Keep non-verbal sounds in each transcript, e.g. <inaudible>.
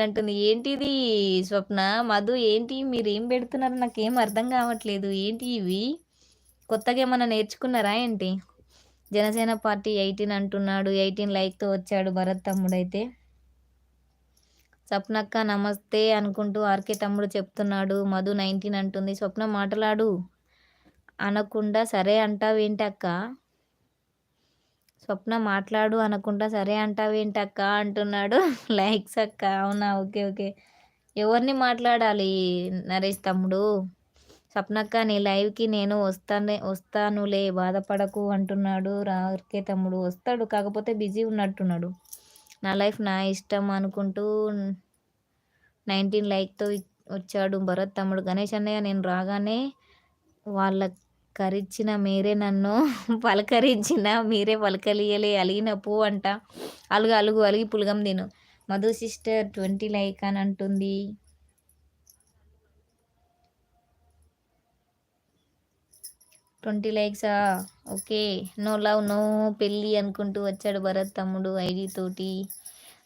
అంటుంది ఏంటిది స్వప్న? మధు ఏంటి? మీరు ఏం పెడుతున్నారు? నాకేం అర్థం కావట్లేదు. ఏంటి ఇవి? కొత్తగా ఏమన్నా నేర్చుకున్నారా ఏంటి? జనసేన పార్టీ ఎయిటీన్ అంటున్నాడు. ఎయిటీన్ లైక్తో వచ్చాడు భరత్ తమ్ముడైతే. స్వప్నక్క నమస్తే అనుకుంటూ ఆర్కే తమ్ముడు చెప్తున్నాడు. మధు నైన్టీన్ అంటుంది. స్వప్న మాట్లాడు. అనకుండా సరే అంటావేంటక్క స్వప్న మాట్లాడు అనుకుంటా సరే అంటావేంటక్క అంటున్నాడు. <laughs> లైక్స్ అక్క. అవునా? Okay okay. ఎవరిని మాట్లాడాలి నరేష్ తమ్ముడు? స్వప్నక్క నీ లైవ్కి నేను వస్తానే వస్తానులే బాధపడకు అంటున్నాడు. రాకే తమ్ముడు. వస్తాడు కాకపోతే బిజీ ఉన్నట్టున్నాడు. నా లైఫ్ నా ఇష్టం అనుకుంటూ నైన్టీన్ లైక్తో వచ్చాడు భరత్ తమ్ముడు. గణేష్ అన్నయ్య నేను రాగానే వాళ్ళ కరిచిన మీరే నన్ను పలకరించిన మీరే పలకలియలే అలిగిన పూ అంట. అలుగు అలుగు అలిగి పులగం తిను. మధు సిస్టర్ ట్వంటీ లైక్ అని అంటుంది. ట్వంటీ లైక్సా? ఓకే. నో లవ్ నో పెళ్ళి అనుకుంటూ వచ్చాడు భరత్ తమ్ముడు ఐడి తోటి.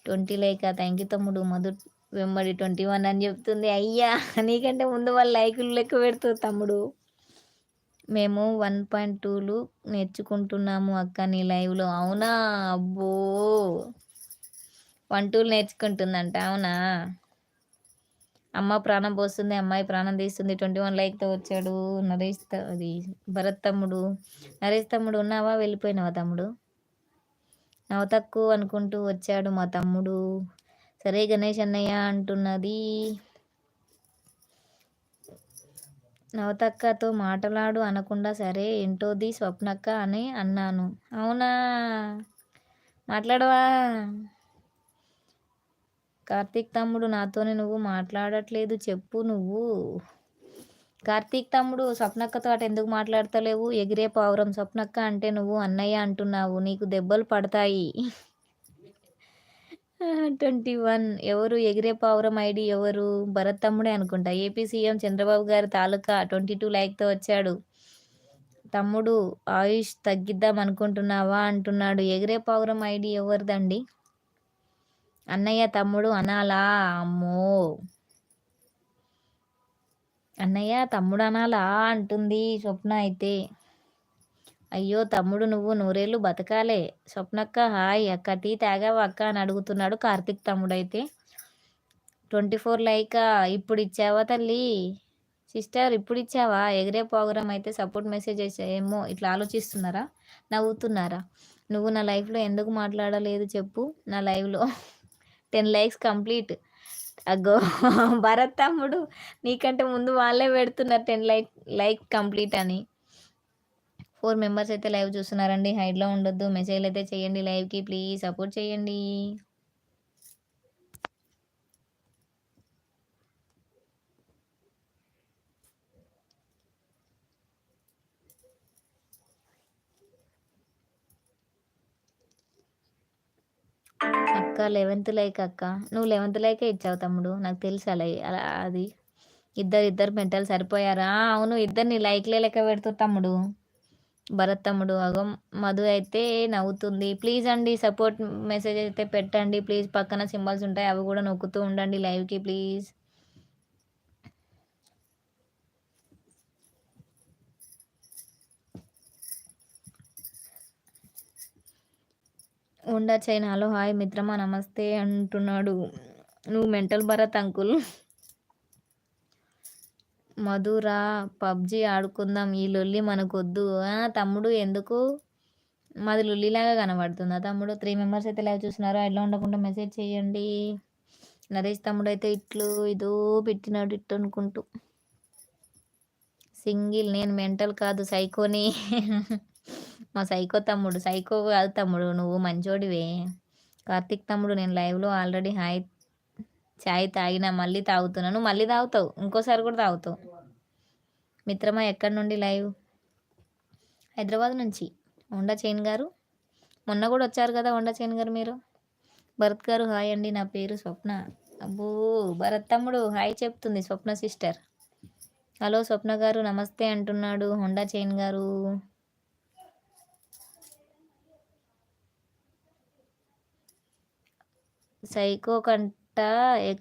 Twenty Lyca? థ్యాంక్ యూ తమ్ముడు. మధు వెంబడి ట్వంటీ వన్ అని చెప్తుంది. అయ్యా నీకంటే ముందు వాళ్ళు లైకులు లెక్క పెడుతుంది తమ్ముడు. మేము వన్ పాయింట్ టూలు నేర్చుకుంటున్నాము అక్క నీ లైవ్లో. అవునా? అబ్బో! వన్ టూలు నేర్చుకుంటుందంట అవునా? అమ్మ ప్రాణం పోస్తుంది అమ్మాయి ప్రాణం తీస్తుంది. ట్వంటీ వన్ లైక్తో వచ్చాడు నరేష్ అది భరత్ తమ్ముడు. నరేష్ తమ్ముడు ఉన్నావా? వెళ్ళిపోయినావా తమ్ముడు? నవ తక్కువ అనుకుంటూ వచ్చాడు మా తమ్ముడు. సరే గణేష్ అన్నయ్య అంటున్నది. నవతక్కతో మాటలాడు అనకుండా సరే ఏంటోది స్వప్నక్క అని అన్నాను. అవునా? మాట్లాడవా? కార్తీక్ తమ్ముడు నాతోనే నువ్వు మాట్లాడట్లేదు చెప్పు నువ్వు. కార్తీక్ తమ్ముడు స్వప్నక్కతో అటు ఎందుకు మాట్లాడతలేవు? ఎగిరే పావురం స్వప్నక్క అంటే నువ్వు అన్నయ్య అంటున్నావు. నీకు దెబ్బలు పడతాయి. ట్వంటీ వన్ ఎవరు ఎగిరే పావురం ఐడి ఎవరు? భరత్ తమ్ముడే అనుకుంటా. ఏపీ సీఎం చంద్రబాబు గారి తాలూకా ట్వంటీ టూ లైక్తో వచ్చాడు. తమ్ముడు ఆయుష్ తగ్గిద్దాం అనుకుంటున్నావా అంటున్నాడు. ఎగిరే పావురం ఐడి ఎవరిదండి? అన్నయ్య తమ్ముడు అనాలా? అమ్మో! అన్నయ్య తమ్ముడు అనాలా? అంటుంది స్వప్న అయితే. అయ్యో తమ్ముడు నువ్వు నూరేళ్ళు బతకాలే. స్వప్నక్క హాయ్ అక్క టీ తాగావా అక్క అని అడుగుతున్నాడు కార్తిక్ తమ్ముడైతే. ట్వంటీ ఫోర్ లైక్ ఇప్పుడు ఇచ్చావా తల్లి? సిస్టర్ ఇప్పుడు ఇచ్చావా ఎగిరే ప్రోగ్రామ్ అయితే సపోర్ట్ మెసేజ్ ఏమో ఇట్లా ఆలోచిస్తున్నారా? నవ్వుతున్నారా? నువ్వు నా లైఫ్లో ఎందుకు మాట్లాడలేదు చెప్పు నా లైవ్లో. Ten likes complete. అగ్గో భరత్ తమ్ముడు నీకంటే ముందు వాళ్ళే పెడుతున్నారు టెన్ లైక్ లైక్ కంప్లీట్ అని. ఫోర్ మెంబర్స్ అయితే లైవ్ చూస్తున్నారండి. హైడ్లో ఉండొద్దు. మెసేజ్లు అయితే చేయండి లైవ్కి. ప్లీజ్ సపోర్ట్ చేయండి. అక్క లెవెన్త్ లైక్ అక్క. నువ్వు లెవెన్త్ లైకే ఇచ్చావు తమ్ముడు. నాకు తెలుసు అలా అలా అది. ఇద్దరు ఇద్దరు మెంటల్ సరిపోయారా? అవును. ఇద్దరిని లైక్లే లెక్క పెడుతూ తమ్ముడు. భరత్ తమ్ముడు అగం మధు అయితే నవ్వుతుంది. ప్లీజ్ అండి సపోర్ట్ మెసేజ్ అయితే పెట్టండి. ప్లీజ్ పక్కన సింబల్స్ ఉంటాయి అవి కూడా నొక్కుతూ ఉండండి లైవ్కి ప్లీజ్ ఉండ చైనాలో. హాయ్ మిత్రమా నమస్తే అంటున్నాడు. నువ్వు mental Bharat uncle. Madhura PUBG ఆడుకుందాం ఈ లొల్లి మనకొద్దు. తమ్ముడు ఎందుకు? మాది లొల్లిలాగా కనబడుతుందా? తమ్ముడు త్రీ మెంబర్స్ అయితే లైవ్ చూస్తున్నారు? ఎట్లా ఉండకుండా మెసేజ్ చేయండి. నరేష్ తమ్ముడు అయితే ఇట్లు ఇదో పెట్టినాడు ఇట్టు అనుకుంటూ. సింగిల్ నేను మెంటల్ కాదు సైకోని. <laughs> మా సైకో తమ్ముడు సైకో కాదు తమ్ముడు నువ్వు మంచోడివే. కార్తిక్ తమ్ముడు నేను లైవ్లో ఆల్రెడీ హాయ్ చాయ్ తాగినా మళ్ళీ తాగుతున్నాను మళ్ళీ తాగుతావు. ఇంకోసారి కూడా తాగుతావు. మిత్రమా ఎక్కడి నుండి లైవ్? హైదరాబాద్ నుంచి. హోండా చైన్ గారు. మొన్న కూడా వచ్చారు కదా హోండా చైన్ గారు మీరు? భరత్ గారు హాయ్ అండి. నా పేరు స్వప్న. అబ్బో భరత్ తమ్ముడు హాయ్ చెప్తుంది స్వప్న సిస్టర్. హలో స్వప్న గారు నమస్తే అంటున్నాడు హోండా చైన్ గారు. సైకో కం एक